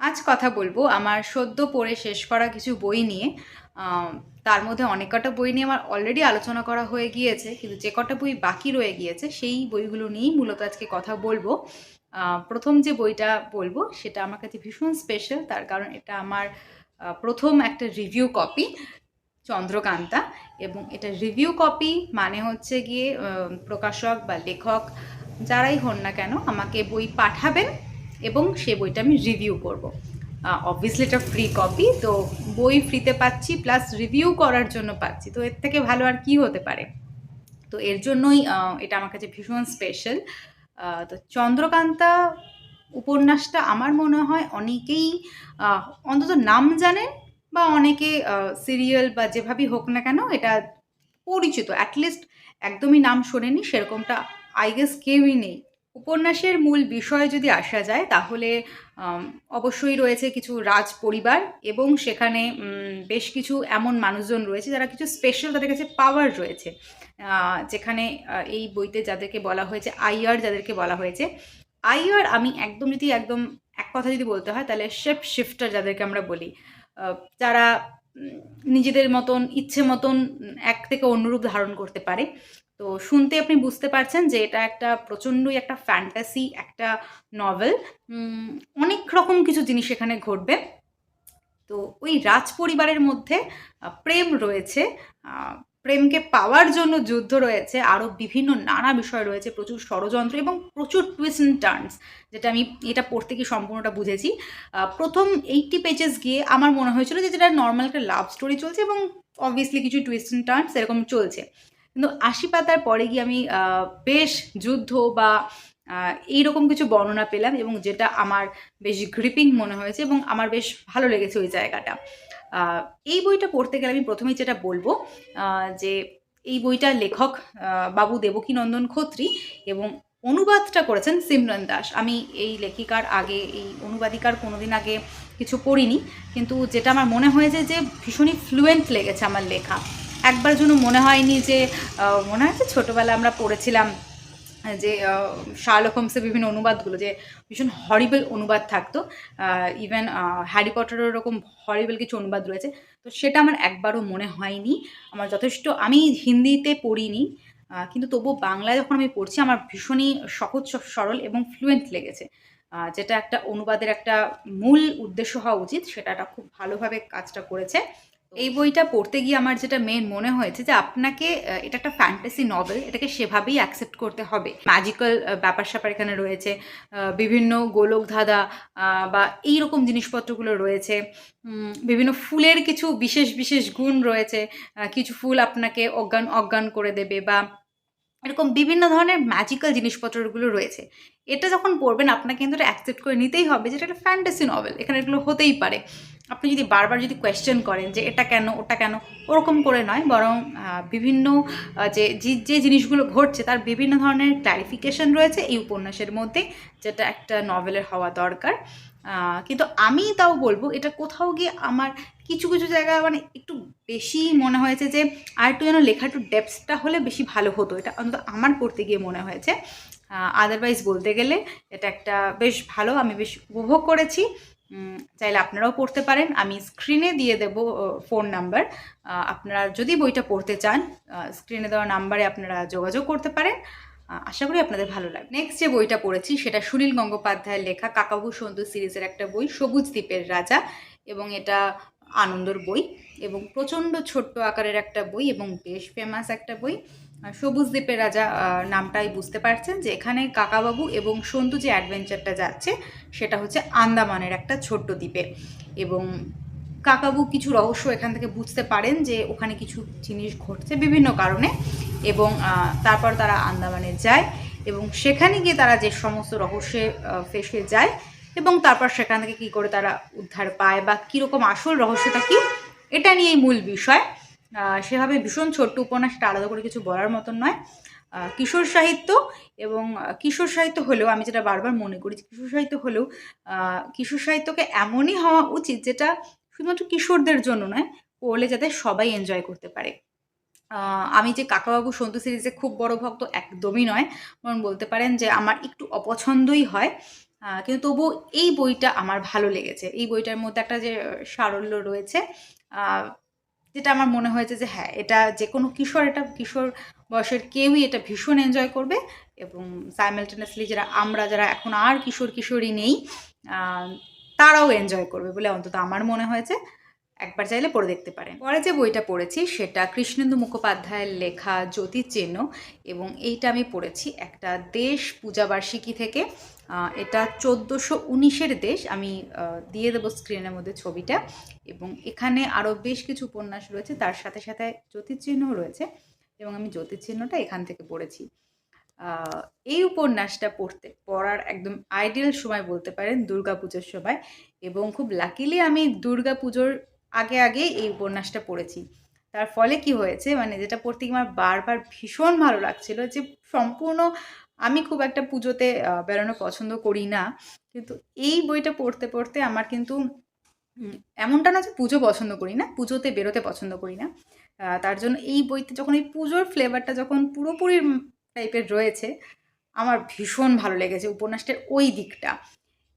আজ কথা বলব। আমার সদ্য পড়ে শেষ করা কিছু বই নিয়ে। তার মধ্যে অনেক কটা বই নিয়ে আমার অলরেডি আলোচনা করা হয়ে গিয়েছে, কিন্তু যে কটা বই বাকি রয়ে গিয়েছে, সেই বইগুলো নিয়েই মূলত আজকে কথা বলব। প্রথম যে বইটা বলব, সেটা আমার কাছে ভীষণ স্পেশাল তার কারণ এটা আমার প্রথম একটা রিভিউ কপি চন্দ্রকান্তা। এবং এটা রিভিউ কপি মানে হচ্ছে গিয়ে প্রকাশক বা লেখক যারাই হন না কেন, আমাকে বই পাঠাবেন। এবং সে বইটা আমি রিভিউ করব। অবভিয়াসলি এটা ফ্রি কপি তো বই ফ্রিতে পাচ্ছি প্লাস রিভিউ করার জন্য পাচ্ছি। তো এর থেকে ভালো আর কি হতে পারে? তো এর জন্যই এটা আমার কাছে ভীষণ স্পেশাল তো চন্দ্রকান্তা উপন্যাসটা আমার মনে হয় অনেকেই অন্তত নাম জানেন বা অনেকে সিরিয়াল বা যেভাবেই হোক না কেন এটা পরিচিত। অ্যাটলিস্ট একদমই নাম শোনেনি, সেরকমটা আই গেস কেউই নেই। উপন্যাসের মূল বিষয় যদি আসা যায়, তাহলে অবশ্যই রয়েছে কিছু রাজ পরিবার এবং সেখানে বেশ কিছু এমন মানুষজন রয়েছে যারা কিছু স্পেশাল তাদের কাছে পাওয়ার রয়েছে। যেখানে এই বইতে যাদেরকে বলা হয়েছে, আইয়ার যাদেরকে বলা হয়েছে, আইয়ার আমি একদম যদি একদম এক কথা যদি বলতে হয়, তাহলে শেপ শিফটার যাদেরকে আমরা বলি যারা নিজেদের মতন, ইচ্ছে মতন, এক থেকে অন্যরূপ ধারণ করতে পারে। তো শুনতে আপনি বুঝতে পারছেন যে এটা একটা প্রচণ্ডই একটা ফ্যান্টাসি একটা নভেল অনেক রকম কিছু জিনিস এখানে ঘটবে। তো ওই রাজ পরিবারের মধ্যে প্রেম রয়েছে প্রেমকে পাওয়ার জন্য যুদ্ধ রয়েছে আরও বিভিন্ন নানা বিষয় রয়েছে, প্রচুর ষড়যন্ত্র এবং প্রচুর টুইস্ট অ্যান্ড টার্নস যেটা আমি, এটা পড়তে গিয়ে সম্পূর্ণটা বুঝেছি। প্রথম এইটটি পেজেস গিয়ে আমার মনে হয়েছিল যে যেটা নর্মাল একটা লাভ স্টোরি চলছে এবং অবভিয়াসলি কিছু টুইস্ট অ্যান্ড টার্নস এরকম চলছে। কিন্তু আশি পাতার পরে গিয়ে আমি বেশ যুদ্ধ বা এইরকম কিছু বর্ণনা পেলাম এবং যেটা আমার বেশ গ্রিপিং মনে হয়েছে এবং আমার বেশ ভালো লেগেছে ওই জায়গাটা। এই বইটা পড়তে গেলে আমি প্রথমেই যেটা বলব যে এই বইটার লেখক বাবু দেবকীনন্দন খত্রী এবং অনুবাদটা করেছেন সিমরন দাস। আমি এই লেখিকার আগে, এই অনুবাদিকার কোনোদিন আগে কিছু পড়িনি, কিন্তু যেটা আমার মনে হয়েছে যে ভীষণই ফ্লুয়েন্ট লেগেছে আমার লেখা। একবার জন্য মনে হয়নি যে মনে আছে ছোটোবেলা আমরা পড়েছিলাম, যে শার্লক হোমসের বিভিন্ন অনুবাদগুলো, যে ভীষণ হরিবেল অনুবাদ থাকতো। ইভেন হ্যারি পটারের এরকম হরিবেল কিছু অনুবাদ রয়েছে। তো সেটা আমার একবারও মনে হয়নি। আমার যথেষ্ট, আমি হিন্দিতে পড়িনি কিন্তু তবুও বাংলায় যখন আমি পড়ছি, আমার ভীষণই সহজ, সরল এবং ফ্লুয়েন্ট লেগেছে। যেটা একটা অনুবাদের একটা মূল উদ্দেশ্য হওয়া উচিত, সেটা খুব ভালোভাবে কাজটা করেছে। এই বইটা পড়তে গিয়ে আমার যেটা মেন মনে হয়েছে যে আপনাকে এটা একটা ফ্যান্টাসি নভেল এটাকে সেভাবেই অ্যাকসেপ্ট করতে হবে। ম্যাজিক্যাল ব্যাপার স্যাপার এখানে রয়েছে বিভিন্ন গোলক ধাঁধা বা এই রকম জিনিসপত্রগুলো রয়েছে। বিভিন্ন ফুলের কিছু বিশেষ বিশেষ গুণ রয়েছে কিছু ফুল আপনাকে অজ্ঞান অজ্ঞান করে দেবে বা এরকম বিভিন্ন ধরনের ম্যাজিক্যাল জিনিসপত্রগুলো রয়েছে। এটা যখন পড়বেন, আপনাকে কিন্তু অ্যাকসেপ্ট করে নিতেই হবে যেটা একটা ফ্যান্টাসি নভেল এখানে এগুলো হতেই পারে। আপনি যদি বারবার যদি কোয়েশ্চেন করেন যে এটা কেন, ওটা কেন, ওরকম করে নয়, বরং বিভিন্ন যে, যে- জিনিসগুলো ঘটছে তার বিভিন্ন ধরনের ক্ল্যারিফিকেশন রয়েছে এই উপন্যাসের মধ্যে, যেটা একটা নভেলের হওয়া দরকার। কিন্তু আমি তাও বলব, এটা কোথাও গিয়ে আমার কিছু কিছু জায়গায় মানে একটু বেশি মনে হয়েছে যে, আর একটু যেন লেখা একটু ডেপসটা হলে বেশি ভালো হতো। এটা অন্তত আমার পড়তে গিয়ে মনে হয়েছে। আদারওয়াইজ বলতে গেলে, এটা একটা বেশ ভালো, আমি বেশ উপভোগ করেছি। চাইলে আপনারাও পড়তে পারেন। আমি স্ক্রিনে দিয়ে দেব ফোন নাম্বার আপনারা যদি বইটা পড়তে চান স্ক্রিনে দেওয়া নাম্বারে আপনারা যোগাযোগ করতে পারেন। আশা করি আপনাদের ভালো লাগবে। নেক্সট যে বইটা পড়েছি, সেটা সুনীল গঙ্গোপাধ্যায়ের লেখা কাকাবু সন্তু সিরিজের একটা বই, সবুজ দ্বীপের রাজা, এবং এটা আনন্দর বই, এবং প্রচণ্ড ছোট্ট আকারের একটা বই, এবং বেশ ফেমাস একটা বই। সবুজ দ্বীপের রাজা নামটাই বুঝতে পারছেন যে এখানে কাকাবাবু এবং সন্তু যে অ্যাডভেঞ্চারটা যাচ্ছে, সেটা হচ্ছে আন্দামানের একটা ছোট্ট দ্বীপে। এবং কাকাবু কিছু রহস্য এখান থেকে বুঝতে পারেন যে ওখানে কিছু জিনিস ঘটছে বিভিন্ন কারণে এবং তারপর তারা আন্দামানে যায় এবং সেখানে গিয়ে তারা যে সমস্ত রহস্যে ফেসে যায় এবং তারপর সেখান থেকে কী করে তারা উদ্ধার পায় বা কীরকম আসল রহস্যটা কী, এটা নিয়েই মূল বিষয়। সেভাবে ভীষণ ছোট্ট উপন্যাসটা আলাদা করে কিছু বলার মতন নয়। কিশোর সাহিত্য এবং কিশোর সাহিত্য হলেও, আমি যেটা বারবার মনে করি কিশোর সাহিত্য হলেও কিশোর সাহিত্যকে এমনই হওয়া উচিত যেটা শুধুমাত্র কিশোরদের জন্য নয় পড়লে যাতে সবাই এনজয় করতে পারে। আমি যে কাকাবাবু সন্তু সিরিজে খুব বড় ভক্ত একদমই নয়, বরং বলতে পারেন যে, আমার একটু অপছন্দই হয়। কিন্তু তবুও এই বইটা আমার ভালো লেগেছে। এই বইটার মধ্যে একটা যে সারল্য রয়েছে যেটা আমার মনে হয়েছে যে হ্যাঁ এটা যে কোনো কিশোর, এটা কিশোর বয়সের কেউই এটা ভীষণ এনজয় করবে এবং সাইমেলটেনিয়াসলি যারা আমরা যারা এখন আর কিশোর কিশোরী নেই তারাও এনজয় করবে বলে অন্তত আমার মনে হয়েছে। একবার চাইলে পড়ে দেখতে পারেন। পরে যে বইটা পড়েছি সেটা কৃষ্ণেন্দু মুখোপাধ্যায়ের লেখা জ্যোতির চিহ্ন এবং এইটা আমি পড়েছি একটা দেশ পূজাবার্ষিকী থেকে। এটা চোদ্দোশো উনিশের দেশ। আমি দিয়ে দেবো স্ক্রিনের মধ্যে ছবিটা এবং এখানে আরও বেশ কিছু উপন্যাস রয়েছে। তার সাথে সাথে জ্যোতির্চিহ্নও রয়েছে এবং আমি জ্যোতির্চিহ্নটা এখান থেকে পড়েছি। এই উপন্যাসটা পড়তে, পড়ার একদম আইডিয়াল সময় বলতে পারেন দুর্গাপুজোর সময় এবং খুব লাকিলি আমি দুর্গাপুজোর আগে আগে এই উপন্যাসটা পড়েছি। তার ফলে কি হয়েছে? মানে যেটা পড়তে আমার বারবার ভীষণ ভালো লাগছিল যে সম্পূর্ণ আমি খুব একটা পুজোতে বেরোনো পছন্দ করি না। কিন্তু এই বইটা পড়তে পড়তে আমার কিন্তু এমনটা না যে পুজো পছন্দ করি না, পুজোতে বেরোতে পছন্দ করি না। তার জন্য এই বইতে যখন এই পুজোর ফ্লেভারটা যখন পুরোপুরি টাইপের রয়েছে, আমার ভীষণ ভালো লেগেছে উপন্যাসটার ওই দিকটা।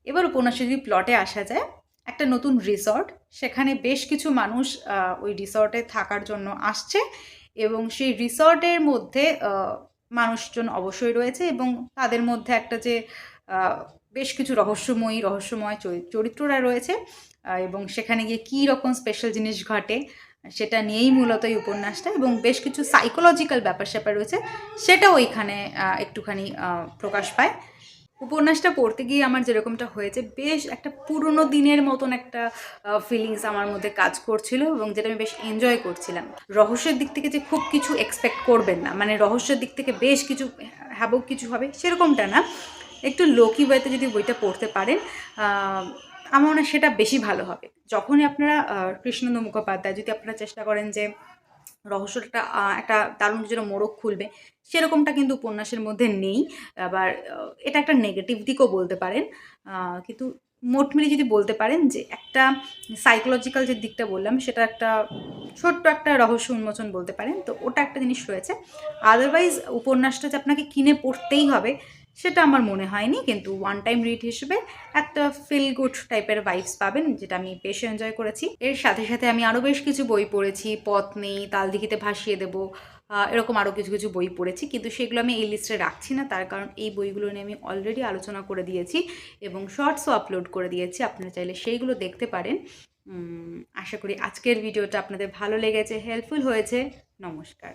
এবার উপন্যাসে যদি প্লটে আসা যায় একটা নতুন রিসর্ট সেখানে বেশ কিছু মানুষ ওই রিসর্টে থাকার জন্য আসছে এবং সেই রিসর্টের মধ্যে মানুষজন অবশ্যই রয়েছে এবং তাদের মধ্যে একটা যে বেশ কিছু রহস্যময়ী, রহস্যময় চরি- চরিত্ররা রয়েছে এবং সেখানে গিয়ে কী রকম স্পেশাল জিনিস ঘটে, সেটা নিয়েই মূলত এই উপন্যাসটা এবং বেশ কিছু সাইকোলজিক্যাল ব্যাপার স্যাপার রয়েছে, সেটাও এখানে একটুখানি প্রকাশ পায়। উপন্যাসটা পড়তে গিয়ে আমার যেরকমটা হয়েছে, বেশ একটা পুরনো দিনের মতন একটা ফিলিংস আমার মধ্যে কাজ করছিল এবং যেটা আমি বেশ এনজয় করছিলাম। রহস্যের দিক থেকে যে খুব কিছু এক্সপেক্ট করবেন না মানে রহস্যের দিক থেকে বেশ কিছু হ্যাবক কিছু হবে সেরকমটা না। একটু লোকি ওয়েতে যদি বইটা পড়তে পারেন আমার মনে হয় সেটা বেশি ভালো হবে। যখনই আপনারা কৃষ্ণেন্দু মুখোপাধ্যায়, যদি আপনারা চেষ্টা করেন যে রহস্যটা একটা দারুণ যেন মোড়ক খুলবে। সেরকমটা কিন্তু উপন্যাসের মধ্যে নেই। আবার এটা একটা নেগেটিভ দিকও বলতে পারেন। কিন্তু মোট মিলিয়ে যদি বলতে পারেন যে একটা সাইকোলজিক্যাল যে দিকটা বললাম, সেটা একটা ছোট্ট একটা রহস্য উন্মোচন বলতে পারেন। তো ওটা একটা জিনিস রয়েছে। আদারওয়াইজ উপন্যাসটা যে আপনাকে কিনে পড়তেই হবে সেটা আমার মনে হয়নি, কিন্তু ওয়ান টাইম রিড হিসেবে একটা ফিল গুড টাইপের ভাইবস পাবেন, যেটা আমি বেশ এনজয় করেছি। এর সাথে সাথে আমি আরও বেশ কিছু বই পড়েছি, পথ নেই তালদিঘিতে ভাসিয়ে দেবো এরকম আরও কিছু কিছু বই পড়েছি, কিন্তু সেগুলো আমি এই লিস্টে রাখছি না, তার কারণ এই বইগুলো নিয়ে আমি অলরেডি আলোচনা করে দিয়েছি এবং শর্টসও আপলোড করে দিয়েছি, আপনারা চাইলে সেইগুলো দেখতে পারেন। আশা করি আজকের ভিডিওটা আপনাদের ভালো লেগেছে হেল্পফুল হয়েছে, নমস্কার।